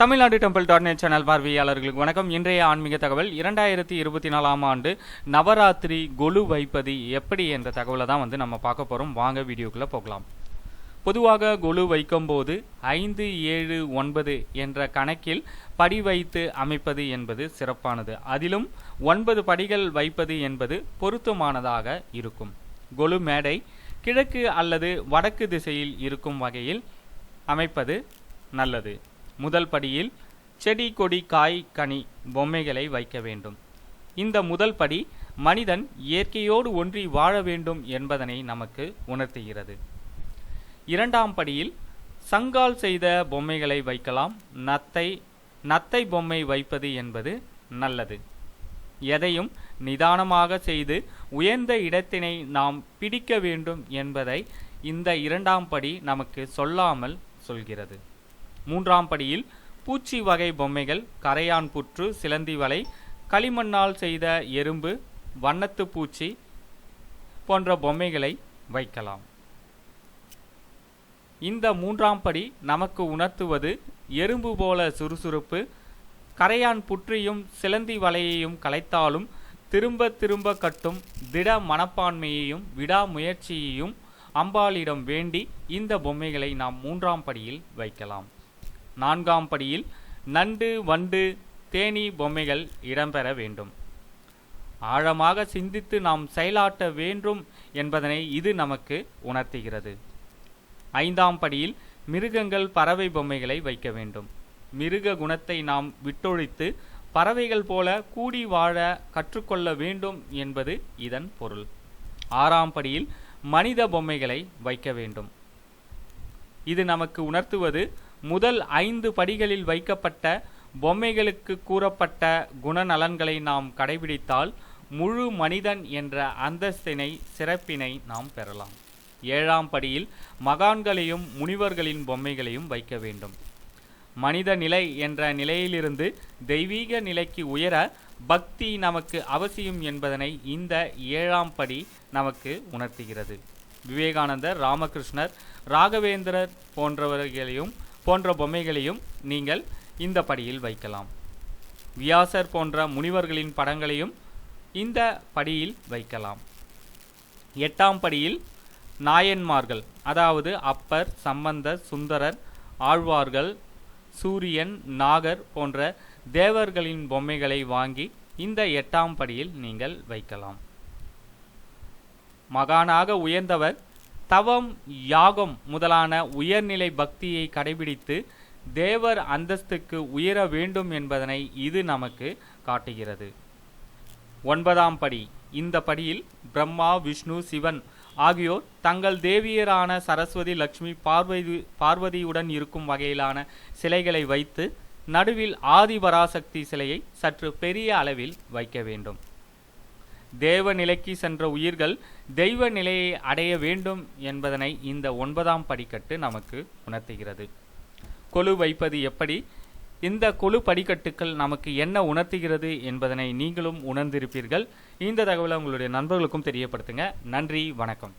Tamil Nadu temple dot net channel பார்வையாளர்களுக்கு வணக்கம். இன்றைய ஆன்மீக தகவல் இரண்டாயிரத்தி இருபத்தி நாலாம் ஆண்டு நவராத்திரி கொலு வைப்பது எப்படி என்ற தகவலை தான் வந்து நம்ம பார்க்க போகிறோம் வாங்க வீடியோக்குள்ளே போகலாம். பொதுவாக கொலு வைக்கும்போது ஐந்து ஏழு ஒன்பது என்ற கணக்கில் படி வைத்து அமைப்பது என்பது சிறப்பானது. அதிலும் ஒன்பது படிகள் வைப்பது என்பது பொருத்தமானதாக இருக்கும். கொலு மேடை கிழக்கு அல்லது வடக்கு திசையில் இருக்கும் வகையில் அமைப்பது நல்லது. முதல் படியில் செடி கொடி காய் கனி பொம்மைகளை வைக்க வேண்டும். இந்த முதல் படி மனிதன் இயற்கையோடு ஒன்றி வாழ வேண்டும் என்பதனை நமக்கு உணர்த்துகிறது. இரண்டாம் படியில் சங்கால் செய்த பொம்மைகளை வைக்கலாம். நத்தை நத்தை பொம்மை வைப்பது என்பது நல்லது. எதையும் நிதானமாக செய்து உயர்ந்த இடத்தினை நாம் பிடிக்க வேண்டும் என்பதை இந்த இரண்டாம் படி நமக்கு சொல்லாமல் சொல்கிறது. மூன்றாம் படியில் பூச்சி வகை பொம்மைகள் கரையான் புற்று சிலந்தி வலை களிமண்ணால் செய்த எறும்பு வண்ணத்து பூச்சி போன்ற பொம்மைகளை வைக்கலாம். இந்த மூன்றாம் படி நமக்கு உணர்த்துவது எறும்பு போல சுறுசுறுப்பு கரையான் புற்றியும் சிலந்தி வலையையும் கலைத்தாலும் திரும்ப திரும்ப கட்டும் திட மனப்பான்மையையும் விடாமுயற்சியையும் அம்பாளிடம் வேண்டி இந்த பொம்மைகளை நாம் மூன்றாம் படியில் வைக்கலாம். நான்காம் படியில் நண்டு வண்டு தேனீ பொம்மைகள் இடம்பெற வேண்டும். ஆழமாக சிந்தித்து நாம் செயலாட்ட வேண்டும் என்பதனை இது நமக்கு உணர்த்துகிறது. ஐந்தாம் படியில் மிருகங்கள் பறவை பொம்மைகளை வைக்க வேண்டும். மிருக குணத்தை நாம் விட்டொழித்து பறவைகள் போல கூடி வாழ கற்றுக்கொள்ள வேண்டும் என்பது இதன் பொருள். ஆறாம் படியில் மனித பொம்மைகளை வைக்க வேண்டும். இது நமக்கு உணர்த்துவது முதல் ஐந்து படிகளில் வைக்கப்பட்ட பொம்மைகளுக்கு கூறப்பட்ட குணநலன்களை நாம் கடைபிடித்தால் முழு மனிதன் என்ற அந்தஸ்தினை சிறப்பினை நாம் பெறலாம். ஏழாம் படியில் மகான்களையும் முனிவர்களின் பொம்மைகளையும் வைக்க வேண்டும். மனித நிலை என்ற நிலையிலிருந்து தெய்வீக நிலைக்கு உயர பக்தி நமக்கு அவசியம் என்பதனை இந்த ஏழாம் படி நமக்கு உணர்த்துகிறது. விவேகானந்தர் ராமகிருஷ்ணர் ராகவேந்திரர் போன்றவர்களையும் போன்ற பொம்மைகளையும் நீங்கள் இந்த படியில் வைக்கலாம். வியாசர் போன்ற முனிவர்களின் படங்களையும் இந்த படியில் வைக்கலாம். எட்டாம் படியில் நாயன்மார்கள் அதாவது அப்பர் சம்பந்தர் சுந்தரர் ஆழ்வார்கள் சூரியன் நாகர் போன்ற தேவர்களின் பொம்மைகளை வாங்கி இந்த எட்டாம் படியில் நீங்கள் வைக்கலாம். மகானாக உயர்ந்தவர் தவம் யாகம் முதலான உயர்நிலை பக்தியை கடைபிடித்து தேவர் அந்தஸ்துக்கு உயர வேண்டும் என்பதனை இது நமக்கு காட்டுகிறது. ஒன்பதாம் படி. இந்த படியில் பிரம்மா விஷ்ணு சிவன் ஆகியோர் தங்கள் தேவியரான சரஸ்வதி லக்ஷ்மி பார்வதி பார்வதியுடன் இருக்கும் வகையிலான சிலைகளை வைத்து நடுவில் ஆதிபராசக்தி சிலையை சற்று பெரிய அளவில் வைக்க வேண்டும். தேவ நிலைக்கு சென்ற உயிர்கள் தெய்வ நிலையை அடைய வேண்டும் என்பதனை இந்த ஒன்பதாம் படிக்கட்டு நமக்கு உணர்த்துகிறது. கொலு வைப்பது எப்படி? இந்த கொலு படிக்கட்டுக்கள் நமக்கு என்ன உணர்த்துகிறது என்பதனை நீங்களும் உணர்ந்திருப்பீர்கள். இந்த தகவலை உங்களுடைய நண்பர்களுக்கும் தெரியப்படுத்துங்க. நன்றி வணக்கம்.